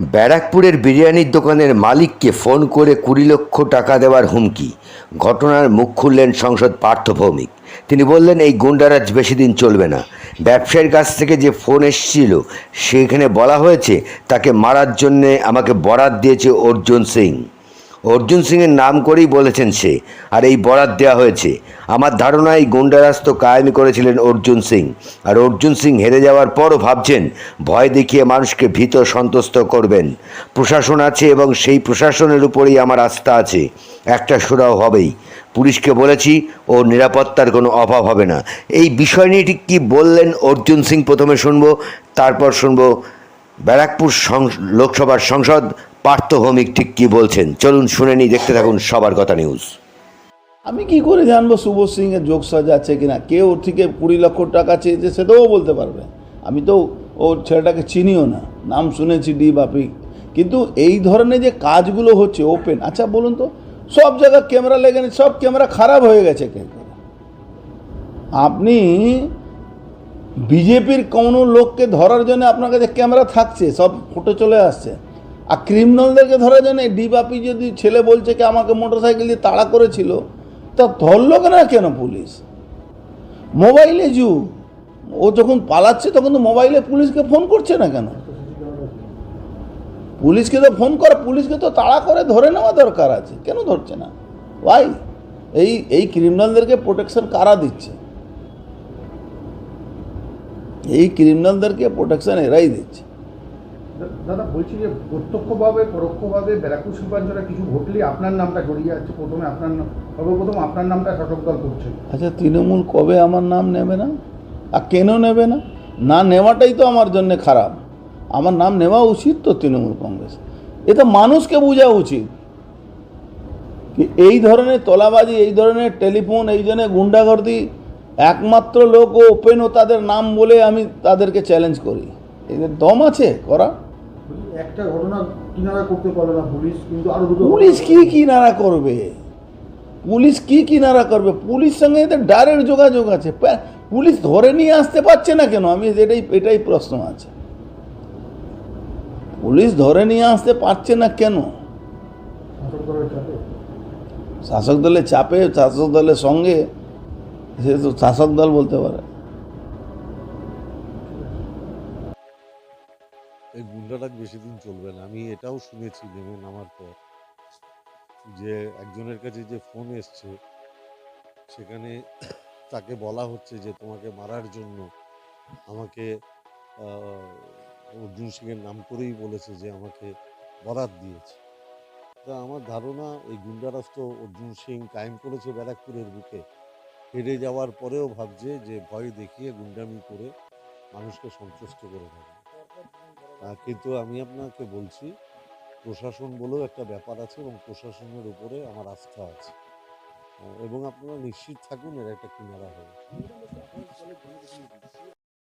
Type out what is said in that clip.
ব্যারাকপুরের বিরিয়ানির দোকানের মালিককে ফোন করে কুড়ি লক্ষ টাকা দেওয়ার হুমকি। ঘটনার মুখ খুললেন সংসদ পার্থ ভৌমিক। তিনি বললেন, এই গুন্ডারাজ বেশি দিন চলবে না। ব্যবসায়ীর কাছ থেকে যে ফোন এসেছিল, সেখানে বলা হয়েছে, তাকে মারার জন্যে আমাকে বরাত দিয়েছে অর্জুন সিং। অর্জুন সিংয়ের নাম করেই বলেছেন সে, আর এই বরাত দেওয়া হয়েছে। আমার ধারণা এই গুন্ডারাজ তো কায়েমি করেছিলেন অর্জুন সিং, আর অর্জুন সিং হেরে যাওয়ার পরও ভাবছেন, ভয় দেখিয়ে মানুষকে ভীত সন্তুষ্ট করবেন। প্রশাসন আছে এবং সেই প্রশাসনের উপরেই আমার আস্থা আছে। একটা সুরাও হবেই। পুলিশকে বলেছি, ও নিরাপত্তার কোনো অভাব হবে না। এই বিষয় নিয়ে ঠিক কী বললেন অর্জুন সিং? প্রথমে শুনব, তারপর শুনব ব্যারাকপুর লোকসভার সংসদ পার্থ ভৌমিক ঠিক কী বলছেন? চলুন শুনে নিই, দেখতে থাকুন সবার কথা নিউজ আমি কি করে জানব শুভ সিং এর যোগ সাজ আছে কিনা? কে ওর থেকে কুড়ি লক্ষ টাকা চেয়েছে সেটাও বলতে পারবে। আমি তো ওর ছেলেটাকে চিনিও না। নাম শুনেছি ডি বাপি। কিন্তু এই ধরনের যে কাজগুলো হচ্ছে ওপেন আচ্ছা বলুন তো, সব জায়গায় ক্যামেরা লেগে সব ক্যামেরা খারাপ হয়ে গেছে আপনি বিজেপির কোনো লোককে ধরার জন্য আপনার কাছে ক্যামেরা থাকছে, সব ফটো চলে আসছে। আর ক্রিমিনালদেরকে ধরার জন্য ডি বাপি যদি ছেলে বলছে কি আমাকে মোটরসাইকেল দিয়ে তাড়া করেছিল, তা ধরলো না কেন পুলিশ? মোবাইলে যুগ। ও যখন পালাচ্ছে তখন তো মোবাইলে পুলিশকে ফোন করছে না কেন? পুলিশকে তো ফোন করে, পুলিশকে তো তাড়া করে ধরে নেওয়া দরকার আছে। কেন ধরছে না? ভাই এই এই ক্রিমিনালদেরকে প্রোটেকশন কারা দিচ্ছে? এই ক্রিমিনালদেরকে প্রোটেকশন এরাই দিচ্ছে। দাদা, বলছি যে প্রত্যক্ষভাবে, পরোক্ষভাবে ব্যারাকপুর শিল্পাঞ্চলে কিছু ঘটলে আপনার নামটা জড়িয়ে আছে প্রথমে আপনার সর্বপ্রথম আপনার নামটা শাসক দল করছে। আচ্ছা তৃণমূল কবে আমার নাম নেবে না? আর কেন নেবে না? না নেওয়াটাই তো আমার জন্য খারাপ। আমার নাম নেওয়া উচিত তো তৃণমূল কংগ্রেস। এ তো মানুষকে বোঝা উচিত। কি এই ধরনের তলাবাজি, এই ধরনের টেলিফোন, এই ধরনের গুন্ডাগর্দি, একমাত্র লোক ও ওপেন ও তাদের নাম বলে আমি তাদেরকে চ্যালেঞ্জ করি। এদের দম আছে করা? একটা ঘটনা কিনারা করতে পারল না পুলিশ কিন্তু আরও দুটো পুলিশ কি কিনারা করবে? পুলিশ কি কিনারা করবে? পুলিশ সঙ্গে এদের ডাইরেক্ট যোগাযোগ আছে। পুলিশ ধরে নিয়ে আসতে পারছে না কেন? আমি এটাই এটাই প্রশ্ন আছে। পুলিশ ধরে নিয়ে আসতে পারছে না কেন? শাসক দলের চাপে? শাসক দলের চাপে শাসক দলের সঙ্গে সে তো শাসক দল বলতে পারে। এই গুন্ডারাজ বেশি দিন চলবে না। আমি এটাও শুনেছি নেমে নামার পর যে একজনের কাছে যে ফোন এসছে সেখানে তাকে বলা হচ্ছে যে তোমাকে মারার জন্য আমাকে অর্জুন সিংয়ের নাম করেই বলেছে যে আমাকে বরাত দিয়েছে। তা আমার ধারণা এই গুন্ডারাজ তো অর্জুন সিং কায়েম করেছে ব্যারাকপুরের বুকে। হেরে যাওয়ার পরেও ভাবছে যে ভয় দেখিয়ে গুন্ডামি করে মানুষকে সন্তুষ্ট করে আহ, কিন্তু আমি আপনাকে বলছি, প্রশাসন বলেও একটা ব্যাপার আছে এবং প্রশাসনের উপরে আমার আস্থা আছে। এবং আপনারা নিশ্চিত থাকুন, এর একটা কিনারা হবে